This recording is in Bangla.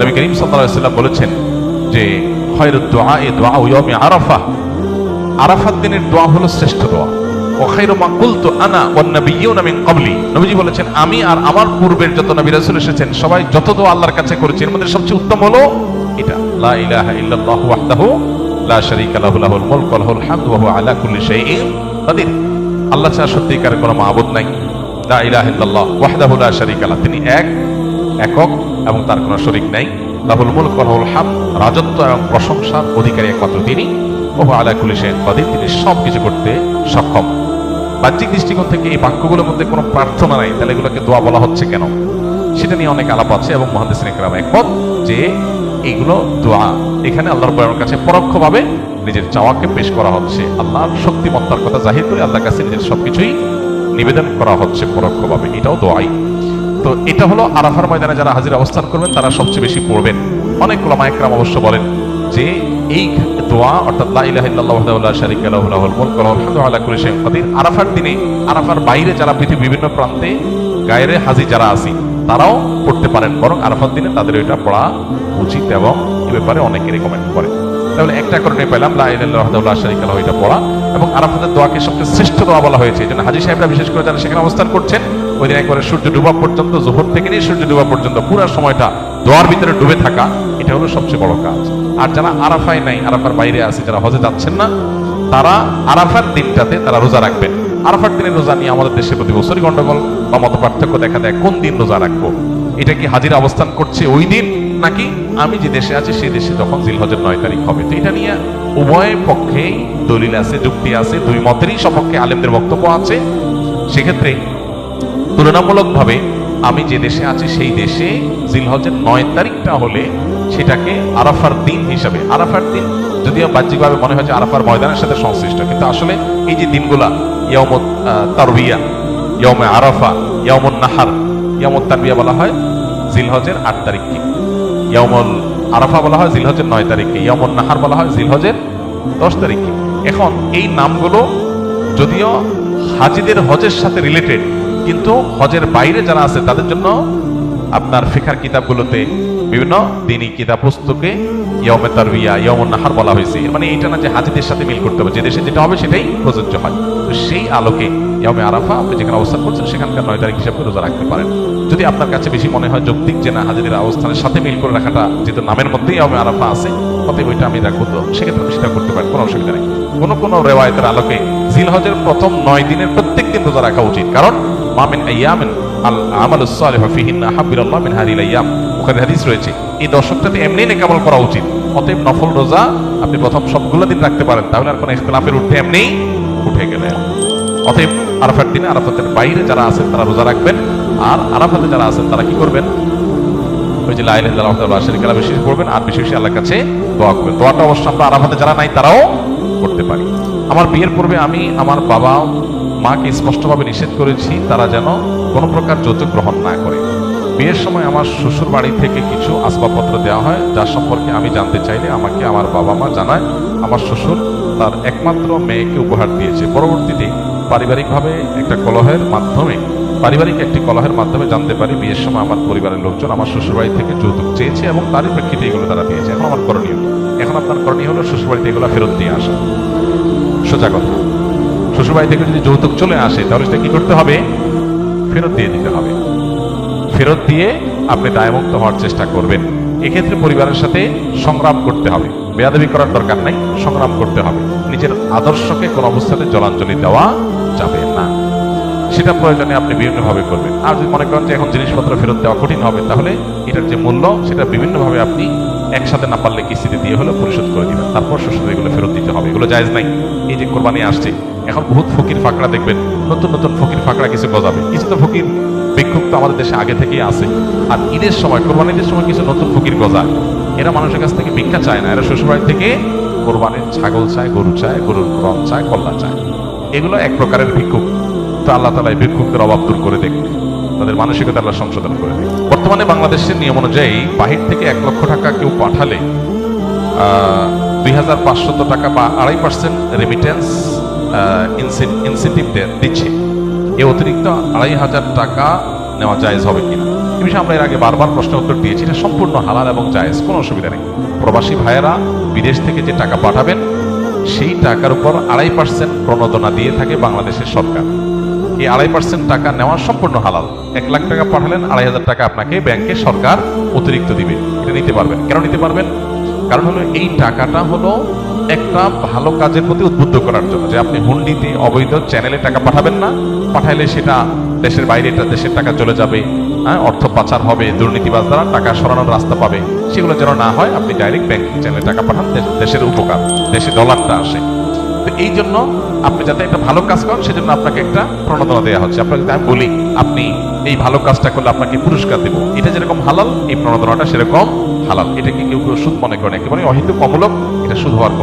নবী করিম সাল্লাম বলেছেন যে দুআ এ দুআ ইয়াউমি আরাফা দিনের দোয়া হলো শ্রেষ্ঠ দোয়া আমি আর আমার পূর্বের যত এসেছেন, সবাই যত দোয়া আল্লাহর কাছে করেছি, এর মধ্যে সবচেয়ে উত্তম হলো এটা। লা লাহুল আল্লাহ ছাড়া সত্যিকারের কোনো নাই। লা তিনি এক একক এবং তার কোনো শরীক নাই। লাহুল মুলক ওয়া লাহুল হামদ, রাজত্ব এবং প্রশংসার অধিকারী একমাত্র তিনি। ওহ আলা কুল্লি শাইইন কাদির, তিনি সব কিছু করতে সক্ষম। বাহ্যিক দৃষ্টিকোণ থেকে এই বাক্যগুলোর মধ্যে কোনো প্রার্থনা নাই, তাহলে এগুলোকে দোয়া বলা হচ্ছে কেন? সেটা নিয়ে অনেক আলাপ আছে এবং মহাদিস ইকরাম একমত যে এইগুলো দোয়া। এখানে আল্লাহর রব্বুল কাছে পরোক্ষভাবে নিজের চাওয়াকে পেশ করা হচ্ছে। আল্লাহর শক্তিমত্তার কথা জাহির করে আল্লাহর কাছে নিজের সবকিছুই নিবেদন করা হচ্ছে পরোক্ষভাবে। এটাও দোয়াই। তো এটা হলো আরাফার ময়দানে যারা হাজির অবস্থান করবেন, তারা সবচেয়ে বেশি পড়বেন। অনেক ওলামা একরাম অবশ্য বলেন যে এই দোয়া, অর্থাৎ লা ইলাহা ইল্লাল্লাহু ওয়াহদাহু ওয়া আরাফার দিনে, আরাফার বাইরে যারা পৃথিবীর বিভিন্ন প্রান্তে গায়রে হাজি যারা আছি, তারাও পড়তে পারেন, বরং আরাফার দিনে তাদের এটা পড়া উচিত এবং এ ব্যাপারে অনেকে রেকমেন্ড করে তাহলে একটা কারণে পেলাম লা ইলাহা ইল্লাল্লাহু লাহু, এটা পড়া এবং আরাফাতের দোয়াকে সবচেয়ে শ্রেষ্ঠ দোয়া বলা হয়েছে। এই জন্য হাজি সাহেবরা বিশেষ করে যারা সেখানে অবস্থান করছেন ওই দিন একবারে সূর্য ডুবা পর্যন্ত, জোহর থেকে নিয়ে সূর্য ডুবা পর্যন্ত, পুরো সময়টা দোয়ার ভিতরে ডুবে থাকা, এটা হলো সবচেয়ে বড় কাজ। আর যারা আরাফায় নাই, আরাফার বাইরে আছে, যারা হজে যাচ্ছেন না, তারা আরাফার দিনটাতে তারা রোজা রাখবেন। আরাফার দিনের রোজা নিয়ে আমাদের দেশে প্রতি বছরই গন্ডগোল বা মত পার্থক্য দেখা দেয়, কোন দিন রোজা রাখব? এটা কি হাজির অবস্থান করছে ওই দিন? নাকি আমি যে দেশে আছি, সেই দেশে যখন জিলহজের নয় তারিখ হবে। তো এটা নিয়ে উভয় পক্ষেই দলিল আছে, যুক্তি আছে, দুই মতেরই সপক্ষে আলেমদের বক্তব্য আছে। সেক্ষেত্রে তুলনামূলকভাবে আমি যে দেশে আছি, সেই দেশে জিলহজের নয় তারিখটা হলে সেটাকে আরাফার দিন হিসাবে, আরাফার দিন যদিও বাহ্যিকভাবে মনে হয় যে আরাফার ময়দানের সাথে সংশ্লিষ্ট, কিন্তু আসলে এই যে দিনগুলা ইয়মত তারবিয়া ইয়মে আরাফা ইয়মন নাহার ইয়মত তারবিয়া বলা হয় জিলহজের আট তারিখকে। ইয়মল আরাফা বলা হয় জিলহজের নয় তারিখে ইয়মন নাহার বলা হয় জিলহজের দশ তারিখে এখন এই নামগুলো যদিও হাজিদের হজের সাথে রিলেটেড কিন্তু হজের বাইরে যারা আছে, তাদের জন্য আপনার ফিখার কিতাবগুলোতে বিভিন্ন দিনী কিতাব পুস্তকে ইয়মে ইয়মন নাহার বলা হয়েছে। মানে এইটা না যে হাজিদের সাথে মিল করতে হবে। যে দেশে যেটা হবে সেটাই প্রযোজ্য হয়। তো সেই আলোকে ইয়মে আরাফা আপনি যেখানে অবস্থান করছেন, সেখানকার নয় তারিখ হিসাবে রোজা রাখতে পারেন। যদি আপনার কাছে বেশি মনে হয় যৌক্তিক যে না, হাজিদের অবস্থানের সাথে মিল করে রাখাটা যেহেতু নামের মধ্যেই ইয়মে আরাফা আছে, অতএব ওইটা আমি রাখব তো। সেক্ষেত্রে সেটা করতে পারেন, কোনো অসুবিধা নেই। কোনো কোনো রেওয়ায়তের আলোকে জিলহজের প্রথম নয় দিনের প্রত্যেক দিন রোজা রাখা উচিত। কারণ মামিন আইয়ামিন আল আমালুস সালিহ ফিহিন্না হাব্বিরাল্লাহ মিন হাদিল আইয়াম। ওখানে হাদিস রয়েছে, এই দশকটাতে এমনি নেকামল করা উচিত। অতএব নফল রোজা আপনি প্রথম সবগুলো দিন রাখতে পারেন, তাহলে আর কোনো ইখতিলাফের উঠে এমনি উঠে গেলে। অতএব আরাফার দিনে আরাফাতের বাইরে যারা আছেন তারা রোজা রাখবেন, আর আরাফাতে যারা আছেন তারা কি করবেন? ওই যে লাইল কালা বেশি করবেন আর বেশি বেশি আল্লাহর কাছে দোয়া করবেন। দোয়াটা অবশ্য আমরা আরাফাতে যারা নাই তারাও করতে পারি। আমার বিয়ের পূর্বে আমি আমার বাবা মাকে স্পষ্টভাবে নিষেধ করেছি, তারা যেন কোনো প্রকার যৌতুক গ্রহণ না করে। বিয়ের সময় আমার শ্বশুর বাড়ি থেকে কিছু আসবাবপত্র দেওয়া হয় যার সম্পর্কে আমি জানতে চাইলে আমাকে আমার বাবা মা জানায়, আমার শ্বশুর তার একমাত্র মেয়েকে উপহার দিয়েছে। পরবর্তীতে পারিবারিকভাবে একটা কলহের মাধ্যমে, পারিবারিক একটি কলহের মাধ্যমে জানতে পারি, বিয়ের সময় আমার পরিবারের লোকজন আমার শ্বশুরবাড়ি থেকে যৌতুক চেয়েছে এবং তারই প্রেক্ষিতে এগুলো তারা দিয়েছে। এখন আমার করণীয়। এখন আপনার করণীয় হলো শ্বশুরবাড়িতে এগুলো ফেরত দিয়ে আসা। সোজা কথা। শ্বশুরবাড়ি থেকে যদি যৌতুক চলে আসে, তাহলে সেটা কি করতে হবে? ফেরত দিয়ে দিতে হবে। ফেরত দিয়ে আপনি দায়মুক্ত হওয়ার চেষ্টা করবেন। এক্ষেত্রে পরিবারের সাথে সংগ্রাম করতে হবে। বেয়াদবি করার দরকার নাই, সংগ্রাম করতে হবে। নিজের আদর্শকে কোন অবস্থাতে জলাঞ্জলি দেওয়া যাবে না। সেটা প্রয়োজনে আপনি বিভিন্নভাবে করবেন। আর যদি মনে করেন যে এখন জিনিসপত্র ফেরত দেওয়া কঠিন হবে, তাহলে এটার যে মূল্য, সেটা বিভিন্নভাবে আপনি একসাথে না পারলে কিস্তিতে দিয়ে হলেও পরিশোধ করে দিবেন। তারপর শ্বশুর এগুলো ফেরত দিতে হবে। এগুলো জায়জ নাই। এই যে কোরবানি আসছে, এখন বহুত ফকির ফাঁকড়া দেখবেন, নতুন নতুন ফকির ফাঁকড়া কিছু গজাবে। কিছু তো ফকির ভিক্ষুক তো আমাদের দেশে আগে থেকেই আছে। আর ঈদের সময় কোরবানি ঈদের সময় কিছু নতুন ফকির গজা এরা মানুষের কাছ থেকে ভিক্ষা চায় না। এরা শ্বশুরবাড়ি থেকে কোরবানির ছাগল চায়, গরু চায়, গরুর রং চায়, কল্লা চায়। এগুলো এক প্রকারের ভিক্ষুক। তো আল্লাহ তালা এই ভিক্ষুকদের অভাব দূর করে দেখ। তাদের মানসিকতা আল্লাহ সংশোধন করে দেখ বর্তমানে বাংলাদেশের নিয়ম অনুযায়ী বাহির থেকে এক লক্ষ টাকা কেউ পাঠালে দুই হাজার পাঁচশত টাকা বা আড়াই পার্সেন্ট রেমিটেন্স ইনসেন্টিভ দিচ্ছে। এ অতিরিক্ত আড়াই হাজার টাকা নেওয়া জায়েজ হবে কিনা? এ বিষয়ে আমরা এর আগে বারবার প্রশ্ন উত্তর দিয়েছি। এটা সম্পূর্ণ হালাল এবং জায়েজ, কোনো অসুবিধা নেই। প্রবাসী ভাইয়েরা বিদেশ থেকে যে টাকা পাঠাবেন, সেই টাকার উপর আড়াই পার্সেন্ট প্রণোদনা দিয়ে থাকে বাংলাদেশের সরকার। এই আড়াই পার্সেন্ট টাকা নেওয়া সম্পূর্ণ হালাল। এক লাখ টাকা পাঠালেন, আড়াই হাজার টাকা আপনাকে ব্যাংকে সরকার অতিরিক্ত দিবে। এটা নিতে পারবেন। কেন নিতে পারবেন? কারণ হলো এই টাকাটা হলো একটা ভালো কাজের প্রতি উদ্বুদ্ধ করার জন্য। যে আপনি হুন্ডিতে, অবৈধ চ্যানেলে টাকা পাঠাবেন না। পাঠাইলে সেটা দেশের বাইরে, এটা দেশের টাকা চলে যাবে। হ্যাঁ অর্থ পাচার হবে, দুর্নীতিবাজ দ্বারা টাকা সরানোর রাস্তা পাবে। সেগুলো যেন না হয়, আপনি ডাইরেক্ট ব্যাংকিং চ্যানেলে টাকা পাঠান দেশের উপকার, দেশে ডলারটা আসে। তো এই জন্য আপনি যাতে একটা ভালো কাজ করেন, সেজন্য আপনাকে একটা প্রণোদনা দেওয়া হচ্ছে। আপনাকে আমি বলি, আপনি এই ভালো কাজটা করলে আপনাকে পুরস্কার দেবো। এটা যেরকম হালাল, এই প্রণোদনাটা সেরকম হালাল। এটাকে কেউ কেউ সুদ মনে করেন একেবারে অহিন্দু কমলক এটা সুদ হওয়ার